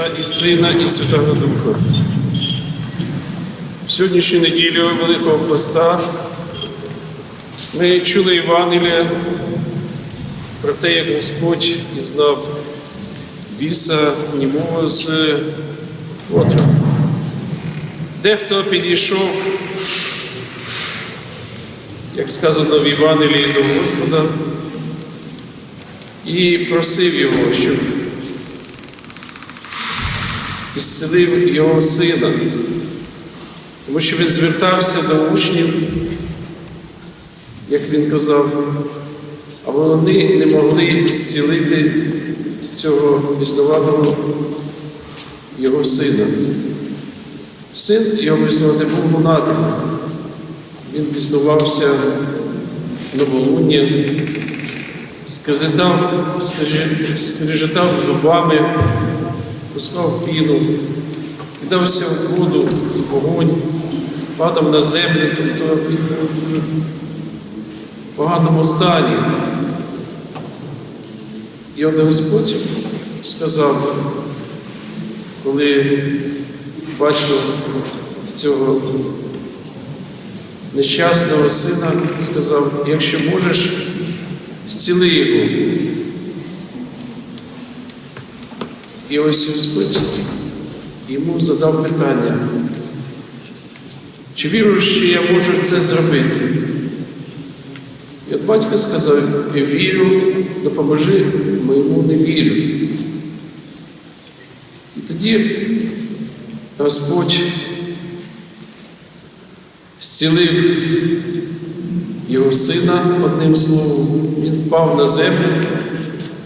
Отця і Сина, і Святого Духа. В сьогоднішню неділю Великого Поста ми чули Євангелія про те, як Господь ізнав біса німого з отрок. Дехто підійшов, як сказано в Євангелії до Господа, і просив його, щоб ісцелив його сина, тому що він звертався до учнів, як він казав, а вони не могли зцілити цього біснуватого його сина. Син його біснувати був лунатик. Він біснувався новолуння, скрежетав, скрежетав зубами, пускав піну, кидався в воду і вогонь, падав на землю, тобто він був в дуже поганому стані. І от Господь сказав, коли батько цього нещасного сина сказав, якщо можеш, зціли його. І ось Господь йому задав питання, чи віруєш, що я можу це зробити? І от батько сказав, я вірю, допоможи моєму не вірю. І тоді Господь зцілив його сина одним словом, він впав на землю,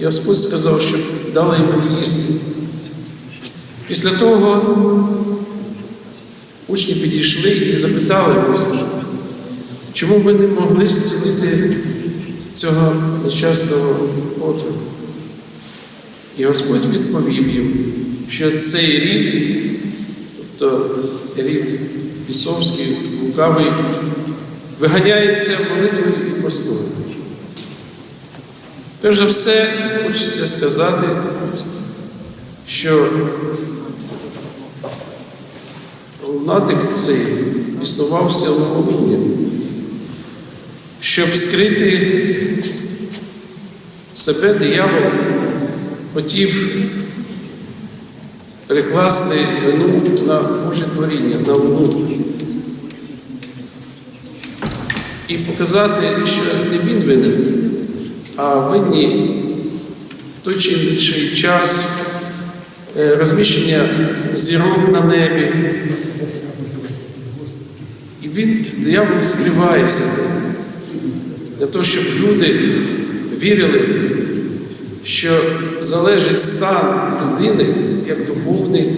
і Господь сказав, щоб дали йому їсти. Після того учні підійшли і запитали Господа, чому ми не могли зцілити цього нещасного отроку? І Господь відповів їм, що цей рід, тобто рід Пісовський, лукавий, виганяється молитвою і постою. Перш за все, хочеться сказати, що лунатик цей існувався новолуння, щоб скрити себе диявол хотів перекласти вину на Боже творіння, на луну. І показати, що не він винен, а винні той чи інший час е, розміщення зірок на небі. І він, диявол, скривається для того, щоб люди вірили, що залежить стан людини, як духовний,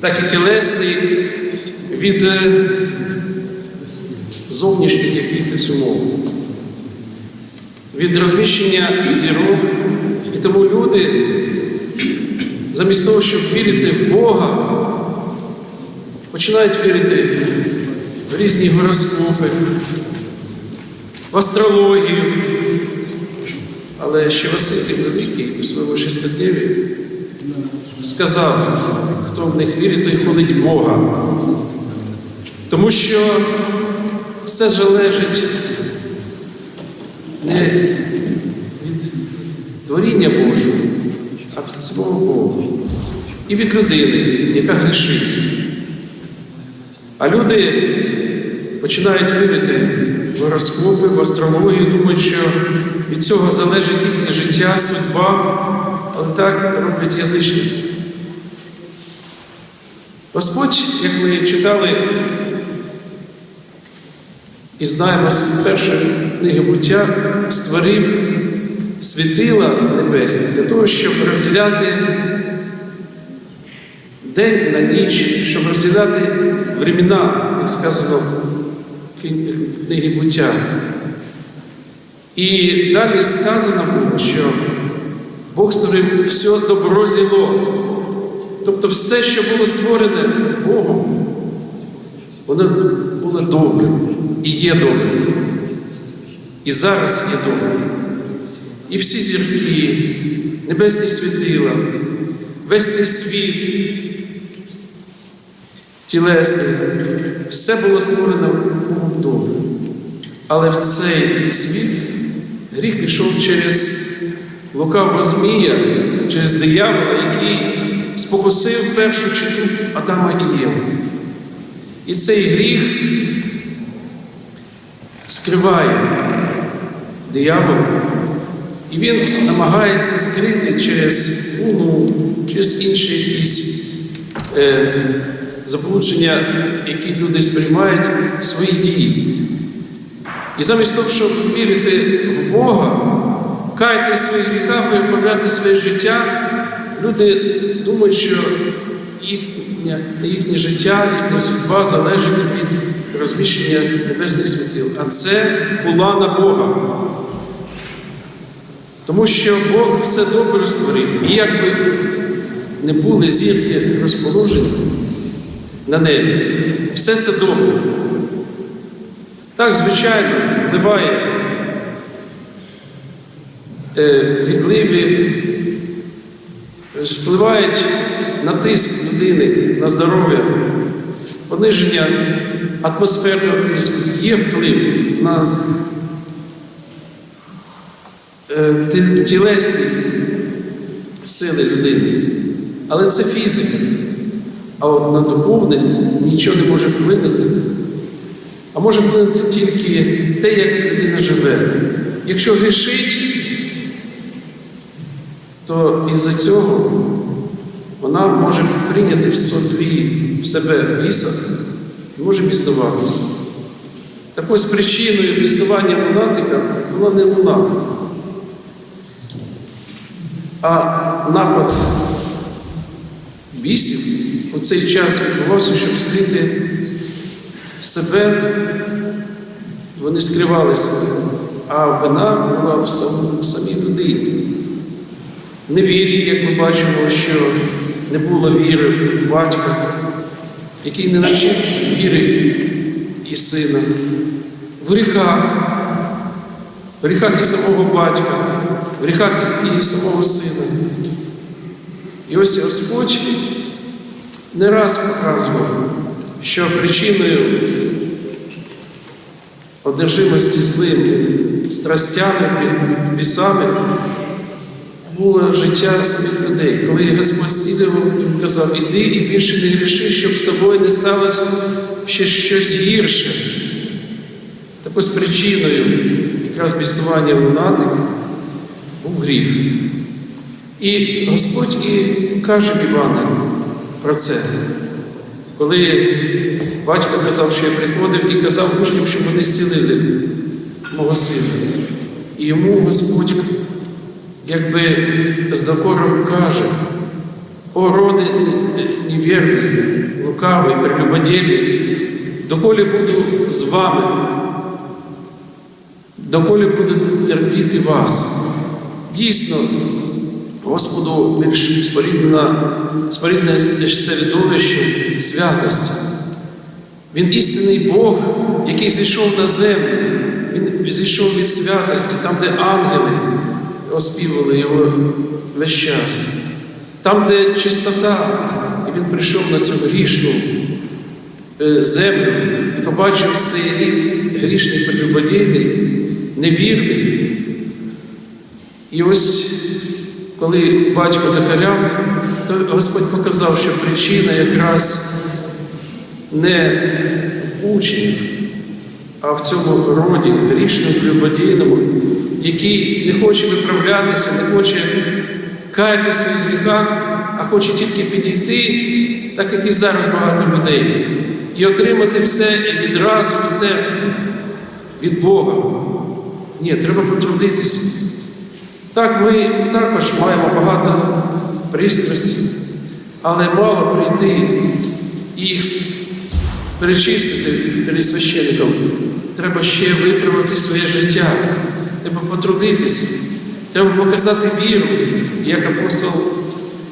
так і тілесний, від е, зовнішніх якихось умов, від розміщення зірок. І тому люди, замість того, щоб вірити в Бога, починають вірити в різні гороскопи, в астрологію. Але ще Василій Великий у своєму шестидневі сказав, хто в них вірить, той хвалить Бога. Тому що все залежить від творіння Божого, а від свого Бога. І від людини, яка грішить. А люди починають вірити в гороскопи, в астрологію, думають, що від цього залежить їхнє життя, судьба, але так роблять язичники. Господь, як ми читали і знаємо з першої книги буття, створив світила небесні для того, щоб розділяти день на ніч, щоб розділяти времена, як сказано в книгі буття. І далі сказано було, що Бог створив все добро зіло. Тобто все, що було створене Богом, воно було добрим і є добрим. І зараз є добрим. І всі зірки, небесні світила, весь цей світ тілесний, все було створено Богом добре. Але в цей світ гріх пішов через лукавого змія, через диявола, який спокусив першу читу Адама і Єву. І цей гріх скриває диявол, і він намагається скрити через луну, через інші якісь е, заблудження, які люди сприймають свої дії. І замість того, щоб вірити в Бога, каяти в своїх гріхах і виправляти своє життя, люди думають, що їхнє, їхнє життя, їхня судьба залежить від розміщення небесних світил. А це була на Бога. Тому що Бог все добре створив. І якби не були зірки розположені на небі, все це добре. Так, звичайно, впливає е, відливи, впливають на тиск людини, на здоров'я, пониження атмосферного тиску, є вплив на тілесні сили людини. Але це фізика. А от на духовне нічого не може вплинути. А може вплинути тільки те, як людина живе. Якщо грішить, то із-за цього вона може прийняти в собі в себе біса і може біснуватися. Так ось причиною біснування лунатика була не луна, а напад бісів у цей час відбувався, щоб скрити себе, вони скривали себе, а вина була в сам- самій людині. Невірі, як ми бачимо, що не було віри в батька, який не навчив віри і сина, в гріхах, в гріхах і самого батька, в гріхах і самого сина. І ось Господь не раз показував, що причиною одержимості злими страстями, бісами було життя самих людей. Коли Господь сідав, Він казав, іди і більше не гріши, щоб з тобою не сталося ще щось гірше. Так ось причиною якраз біснування лунатика був гріх. І Господь і каже в Івана про це. Коли батько казав, що я приходив і казав учням, щоб вони зцілили мого сина. І йому Господь якби з докором каже, о роди невірний, лукавий, прелюбодільний, доколі буду з вами, доколі буду терпіти вас. Дійсно, Господу більш споріднена, споріднене середовище святості. Він істинний Бог, який зійшов на землю. Він зійшов від святості, там, де ангели оспівали його весь час, там, де чистота, і він прийшов на цю грішну е, землю і побачив цей рід грішний прелюбодійний, невірний. І ось коли батько докаряв, то Господь показав, що причина якраз не в учнів, а в цьому роді грішному прелюбодійному, який не хоче виправлятися, не хоче каяти в своїх гріхах, а хоче тільки підійти, так як і зараз багато людей, і отримати все і відразу в церкві від Бога. Ні, треба потрудитися. Так, ми також маємо багато пристрастей, але мало прийти їх перечистити перед священником. Треба ще виправити своє життя, треба потрудитися, треба показати віру, як апостол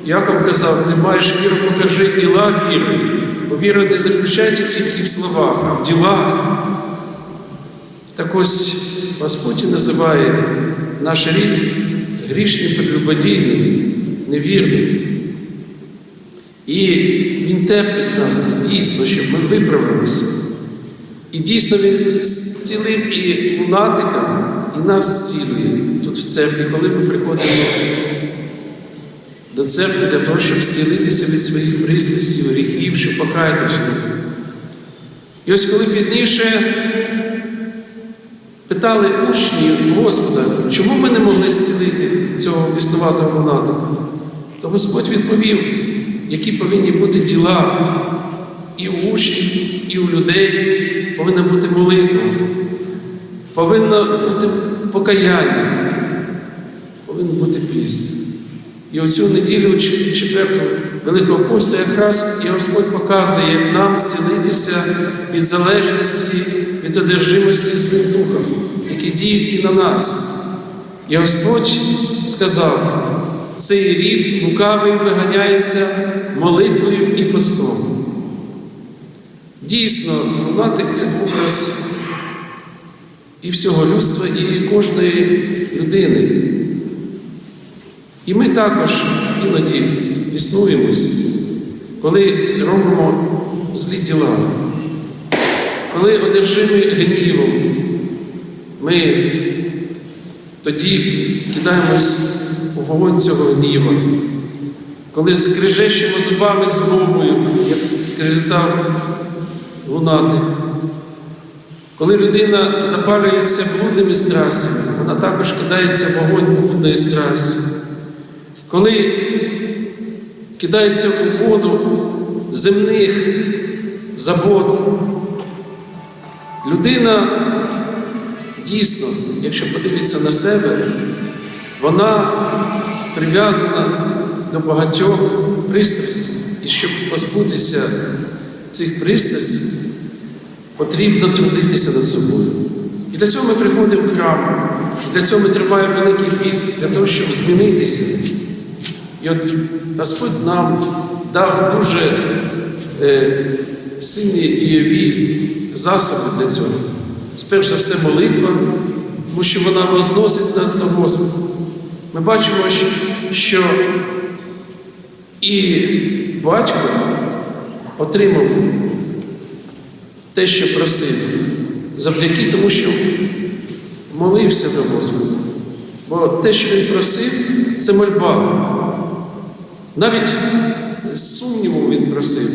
Яков казав, ти маєш віру, покажи діла віри. Бо віра не заключається тільки в словах, а в ділах. Так ось Господь називає наш рід грішним, прелюбодійним, невірним. І Він терпить нас дійсно, щоб ми виправилися. І дійсно Він зцілив і лунатика, і нас зцілює тут в церкві, коли ми приходимо до церкви для того, щоб зцілитися від своїх пристрастів, гріхів, щоб покаятися в. І ось коли пізніше питали учні Господа, чому ми не могли зцілити цього біснуватого лунатика, то Господь відповів, які повинні бути діла і у учнів, і у людей повинна бути молитва, повинно бути покаяння, повинен бути піст. І оцю неділю четверту Великого посту якраз і Господь показує, як нам зцілитися від залежності, від одержимості злим духом, які діють і на нас. І Господь сказав, цей рід лукавий виганяється молитвою і постом. Дійсно, лунатик це образ і всього людства, і кожної людини. І ми також іноді існуємось, коли робимо злі діла, коли одержимі гнівом, ми тоді кидаємось у вогонь цього гніва, коли скрижещимо зубами злобою, як скрижетав лунатик. Коли людина запалюється блудними страстями, вона також кидається в вогонь блудної страсті. Коли кидається у воду земних забот, людина дійсно, якщо подивитися на себе, вона прив'язана до багатьох пристрастей. І щоб позбутися цих пристрастей, потрібно трудитися над собою. І для цього ми приходимо в храм, і для цього ми триває великий піст, для того, щоб змінитися. І от Господь нам дав дуже е, сильні дієві засоби для цього. Сперш за все, молитва, тому що вона возносить нас до Господа. Ми бачимо, що, і батько отримав те, що просив, завдяки тому, що молився до Господа. Бо те, що він просив, це мольба. Навіть з сумнівом він просив,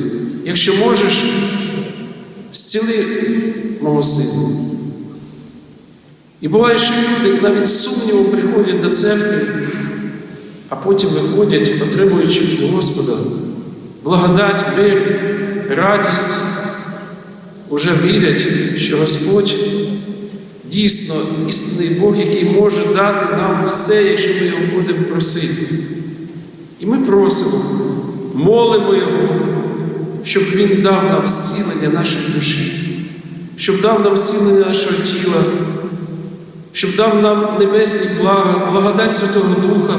якщо можеш, зціли мого сина. І буває, що люди навіть з сумнівом приходять до церкви, а потім виходять, отримуючи від Господа благодать, мир, радість, уже вірять, що Господь дійсно істинний Бог, який може дати нам все, якщо ми його будемо просити. І ми просимо, молимо Його, щоб Він дав нам зцілення нашої душі, щоб дав нам зцілення нашого тіла, щоб дав нам небесні блага, благодать Святого Духа.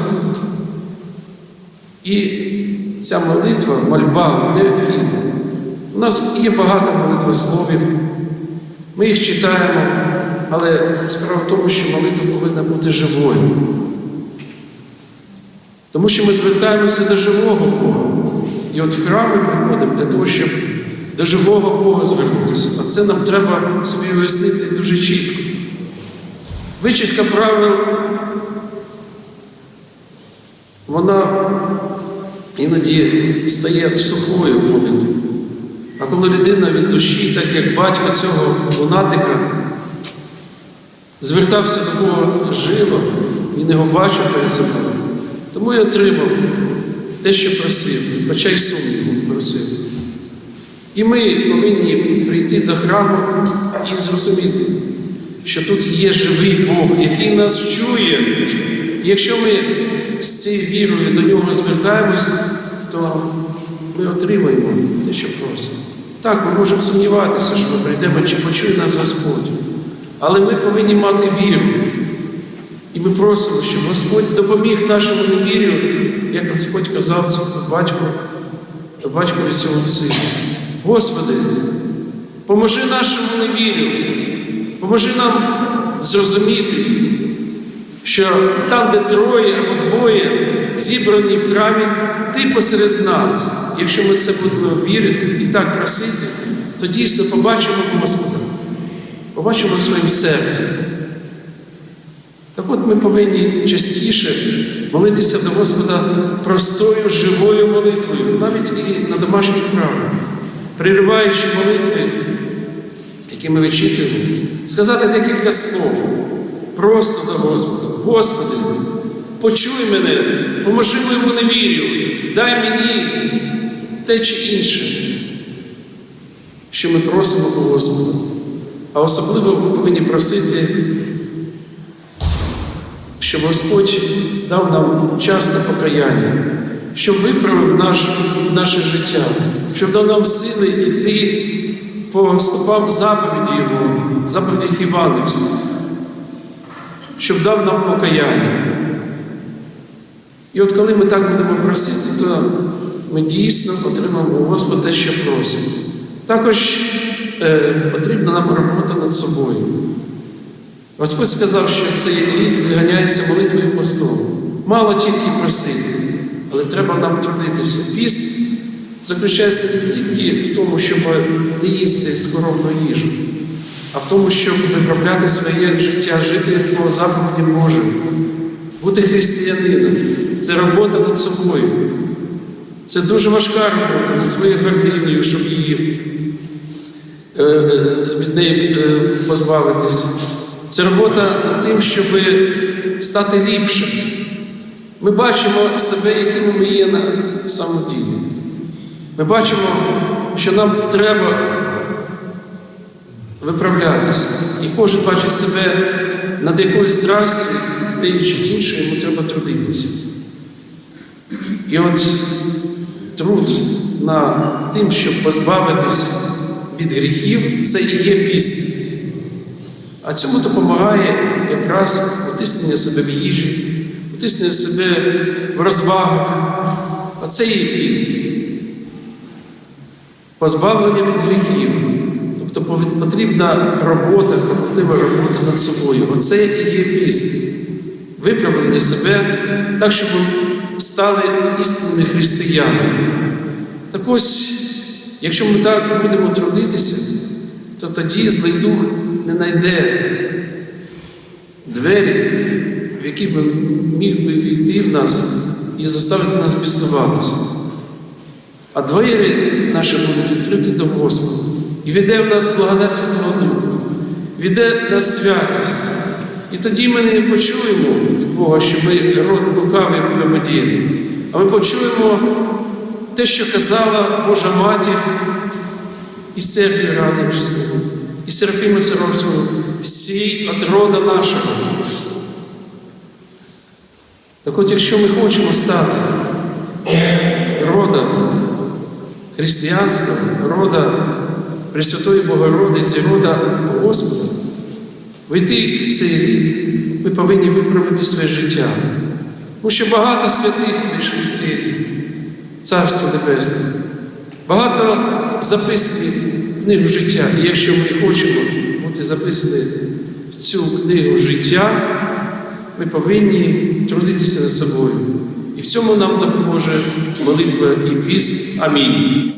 І ця молитва, мольба необхідна. У нас є багато молитвословів, ми їх читаємо, але справа в тому, що молитва повинна бути живою. Тому що ми звертаємося до живого Бога. І от в храм ми приходимо для того, щоб до живого Бога звернутися. А це нам треба собі уяснити дуже чітко. Вичітка правил, вона іноді стає сухою молитвою. А коли людина від душі, так як батько цього лунатика, звертався до Бога живо, він його бачив перед собою. Тому і отримав те, що просив, хоча й сумнівом просив. І ми повинні прийти до храму і зрозуміти, що тут є живий Бог, який нас чує. Якщо ми з цією вірою до нього звертаємося, то ми отримаємо те, що просимо. Так, ми можемо сумніватися, що ми прийдемо, чи почує нас Господь. Але ми повинні мати віру. І ми просимо, щоб Господь допоміг нашому невір'ю, як Господь казав батьку, батькові цього сина. Господи, поможи нашому невір'ю, поможи нам зрозуміти, що там, де троє або двоє зібрані в храмі, Ти посеред нас. якщо ми це будемо вірити і так просити, то дійсно побачимо Господа, побачимо своїм серці. Так от ми повинні частіше молитися до Господа простою, живою молитвою, навіть і на домашніх правах, пририваючи молитви, які ми вичитуємо, сказати декілька слов просто до Господа. Господи, почуй мене, поможи моєму невір'ю, дай мені те чи інше, що ми просимо у Господа. А особливо ми повинні просити щоб Господь дав нам час на покаяння, щоб виправив наш, наше життя, щоб дав нам сили йти по стопам заповіді Його, заповідях Івангельських, щоб дав нам покаяння. І от коли ми так будемо просити, то ми дійсно отримаємо у Господа те, що просимо. Також е, потрібна нам робота над собою. Господь сказав, що цей рід виганяється молитвою і постом. Мало тільки просити, але треба нам трудитися. Піст заключається не тільки в тому, щоб не їсти скоромну їжу, а в тому, щоб виправляти своє життя, жити по заповідям Божим, бути християнином. Це робота над собою. Це дуже важка робота над своєю гординою, щоб її е, е, від неї е, позбавитись. Це робота над тим, щоб стати ліпшим. Ми бачимо себе, якими ми є на самому ділі. Ми бачимо, що нам треба виправлятися. І кожен бачить себе над якоюсь страстю, те чи інше, йому треба трудитися. І от труд над тим, щоб позбавитись від гріхів, це і є піст. А цьому допомагає якраз утиснення себе в їжі, утиснення себе в розвагах. А це є піст. Позбавлення від гріхів. Тобто потрібна робота, кропотлива робота над собою. Оце і є піст. Виправлення себе так, щоб ми стали істинними християнами. Так ось, якщо ми так будемо трудитися, то тоді злий дух не знайде двері, в які би міг би війти в нас і заставити нас біснуватися. А двері наші будуть відкриті до Господа. І веде в нас благодать Святого Духа, веде нас святість. І тоді ми не почуємо від Бога, що ми род лукавий племодійний, а ми почуємо те, що казала Божа Матір і Сергія Радонежського, і Серафіма Саровського, сій от рода нашого. Так от, якщо ми хочемо стати родом християнського, рода Пресвятої Богородиці, рода Господа, вийти в цей рід, ми повинні виправити своє життя. Тому що багато святих вийшли в цей рід, Царство Небесне. Багато записані в книгу життя. І якщо ми хочемо бути записані в цю книгу життя, ми повинні трудитися над собою. І в цьому нам допоможе молитва і піст. Амінь.